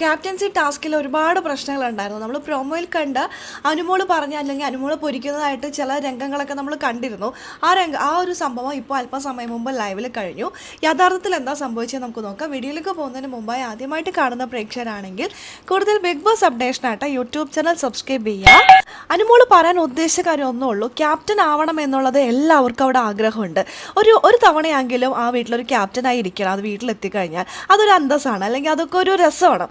Captaincy ടാസ്കിൽ ഒരുപാട് പ്രശ്നങ്ങളുണ്ടായിരുന്നു. നമ്മൾ പ്രൊമോയിൽ കണ്ട അനുമോൾ പറഞ്ഞ അല്ലെങ്കിൽ അനുമോൾ പൊരിക്കുന്നതായിട്ട് ചില രംഗങ്ങളൊക്കെ നമ്മൾ കണ്ടിരുന്നു. ആ രംഗ ആ ഒരു സംഭവം ഇപ്പോൾ അല്പസമയം മുമ്പ് ലൈവിൽ കഴിഞ്ഞു. യഥാർത്ഥത്തിൽ എന്താ സംഭവിച്ചത് നമുക്ക് നോക്കാം. വീഡിയോയിലേക്ക് പോകുന്നതിന് മുമ്പായി ആദ്യമായിട്ട് കാണുന്ന പ്രേക്ഷകരാണെങ്കിൽ കൂടുതൽ ബിഗ് ബോസ് അപ്ഡേഷനായിട്ട് യൂട്യൂബ് ചാനൽ സബ്സ്ക്രൈബ് ചെയ്യുക. അനുമോൾ പറയാൻ ഉദ്ദേശിച്ച കാര്യം ഒന്നേ ഉള്ളൂ. ക്യാപ്റ്റൻ ആവണം എന്നുള്ളത് എല്ലാവർക്കും അവിടെ ആഗ്രഹമുണ്ട്. ഒരു ഒരു തവണയെങ്കിലും ആ വീട്ടിലൊരു ക്യാപ്റ്റനായി ഇരിക്കണം. അത് വീട്ടിലെത്തിക്കഴിഞ്ഞാൽ അതൊരു അന്തസ്സാണ്. അല്ലെങ്കിൽ അതൊക്കെ ഒരു രസമാണ്.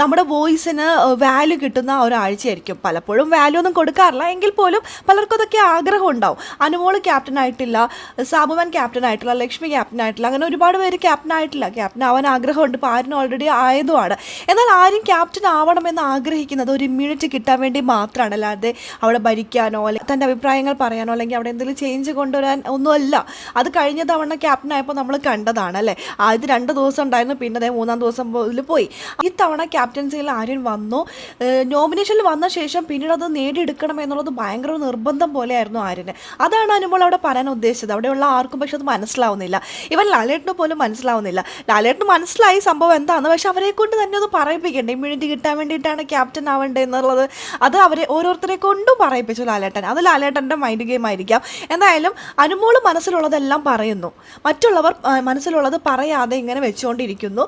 നമ്മുടെ വോയിസിന് വാല്യൂ കിട്ടുന്ന ഒരാഴ്ചയായിരിക്കും. പലപ്പോഴും വാല്യൂ ഒന്നും കൊടുക്കാറില്ല. എങ്കിൽ പോലും പലർക്കും അതൊക്കെ ആഗ്രഹം ഉണ്ടാവും. അനുമോൾ ക്യാപ്റ്റൻ ആയിട്ടില്ല സാബുമാൻ ക്യാപ്റ്റൻ ആയിട്ടില്ല ലക്ഷ്മി ക്യാപ്റ്റൻ ആയിട്ടില്ല അങ്ങനെ ഒരുപാട് പേര് ക്യാപ്റ്റൻ ആയിട്ടില്ല. ക്യാപ്റ്റൻ ആവാൻ ആഗ്രഹമുണ്ട്. ഇപ്പോൾ ആരും ഓൾറെഡി ആയതുമാണ്. എന്നാൽ ആരും ക്യാപ്റ്റൻ ആവണമെന്ന് ആഗ്രഹിക്കുന്നത് ഒരു ഇമ്മ്യൂണിറ്റി കിട്ടാൻ വേണ്ടി മാത്രമാണ്. അല്ലാതെ അവിടെ ഭരിക്കാനോ അല്ലെങ്കിൽ തന്റെ അഭിപ്രായങ്ങൾ പറയാനോ അല്ലെങ്കിൽ അവിടെ എന്തെങ്കിലും ചേഞ്ച് കൊണ്ടുവരാൻ ഒന്നുമല്ല. അത് കഴിഞ്ഞ തവണ ക്യാപ്റ്റൻ ആയപ്പോൾ നമ്മൾ കണ്ടതാണ് അല്ലേ? ആദ്യത്തെ രണ്ട് ദിവസം ഉണ്ടായിരുന്നു പിന്നെ അതേ മൂന്നാം ദിവസം പോയി. ഈ തവണ ക്യാപ്റ്റൻസിയിൽ ആര്യൻ വന്നു. നോമിനേഷനിൽ വന്ന ശേഷം പിന്നീട് അത് നേടിയെടുക്കണം എന്നുള്ളത് ഭയങ്കര നിർബന്ധം പോലെയായിരുന്നു ആര്യന്. അതാണ് അനുമോൾ അവിടെ പറയാൻ ഉദ്ദേശിച്ചത്. അവിടെയുള്ള ആർക്കും പക്ഷെ അത് മനസ്സിലാവുന്നില്ല. ഇവൻ ലാലേട്ടിന് പോലും മനസ്സിലാവുന്നില്ല. ലാലേട്ടിന് മനസ്സിലായി സംഭവം എന്താണെന്ന് പക്ഷെ അവരെ കൊണ്ട് തന്നെ അത് പറയിപ്പിക്കേണ്ട? ഇമ്മ്യൂണിറ്റി കിട്ടാൻ വേണ്ടിയിട്ടാണ് ക്യാപ്റ്റൻ ആവേണ്ടത് എന്നുള്ളത് അത് അവരെ ഓരോരുത്തരെ കൊണ്ടും പറയിപ്പിച്ചു ലാലേട്ടൻ. അത് ലാലേട്ടന്റെ മൈൻഡ് ഗെയിം ആയിരിക്കാം. എന്തായാലും അനുമോൾ മനസ്സിലുള്ളതെല്ലാം പറയുന്നു. മറ്റുള്ളവർ മനസ്സിലുള്ളത് പറയാതെ ഇങ്ങനെ വെച്ചുകൊണ്ടിരിക്കുന്നു.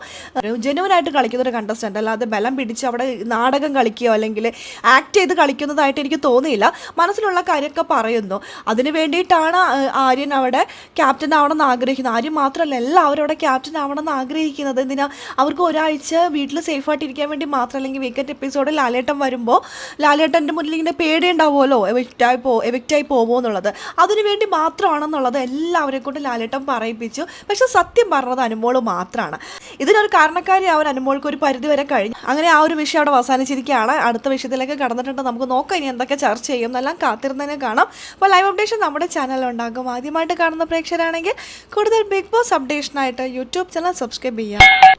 ജനുവനായിട്ട് കളിക്കുന്ന ഒരു കണ്ടസ്റ്റന്റ് അല്ലാതെ ബലം പിടിച്ച് അവിടെ നാടകം കളിക്കുകയോ അല്ലെങ്കിൽ ആക്ട് ചെയ്ത് കളിക്കുന്നതായിട്ട് എനിക്ക് തോന്നിയില്ല. മനസ്സിലുള്ള കാര്യമൊക്കെ പറയുന്നു. അതിന് വേണ്ടിയിട്ടാണ് ആര്യൻ അവിടെ ക്യാപ്റ്റൻ ആവണമെന്ന് ആഗ്രഹിക്കുന്നത്. ആര്യൻ മാത്രമല്ല എല്ലാവരും അവിടെ ക്യാപ്റ്റൻ ആവണമെന്ന് ആഗ്രഹിക്കുന്നത്. എന്തിനാ? അവർക്ക് ഒരാഴ്ച വീട്ടിൽ സേഫായിട്ട് ഇരിക്കാൻ വേണ്ടി മാത്രം അല്ലെങ്കിൽ വീക്കെൻഡ് എപ്പിസോഡിൽ ലാലേട്ടൻ വരുമ്പോൾ ലാലേട്ടന്റെ മുന്നിൽ ഇങ്ങനെ പേടി ഉണ്ടാവുമല്ലോ എവിക്റ്റായി പോ എവിക്റ്റായി പോകുമോ എന്നുള്ളത്. അതിനുവേണ്ടി മാത്രമാണെന്നുള്ളത് എല്ലാവരെ കൊണ്ട് ലാലേട്ടൻ പറയിപ്പിച്ചു. പക്ഷെ സത്യം പറഞ്ഞത് അനുമോൾ മാത്രമാണ് ഇതിനൊരു കാരണക്കാരി അവൻ അനുമോൾക്ക് ഒരു പരിധി വരെ കഴിഞ്ഞു. അങ്ങനെ ആ ഒരു വിഷയം അവിടെ അവസാനിച്ചിരിക്കുകയാണ്. അടുത്ത വിഷയത്തിലേക്ക് കടന്നിട്ടുണ്ട്. നമുക്ക് നോക്കാം ഇനി എന്തൊക്കെ ചർച്ച ചെയ്യും. എന്നെല്ലാം കാത്തിരുന്നതിനെ കാണാം. അപ്പോൾ ലൈവ് അപ്ഡേഷൻ നമ്മുടെ ചാനലിൽ ഉണ്ടാകും. ആദ്യമായിട്ട് കാണുന്ന പ്രേക്ഷകരാണെങ്കിൽ കൂടുതൽ ബിഗ് ബോസ് അപ്ഡേഷനായിട്ട് യൂട്യൂബ് ചാനൽ സബ്സ്ക്രൈബ് ചെയ്യാം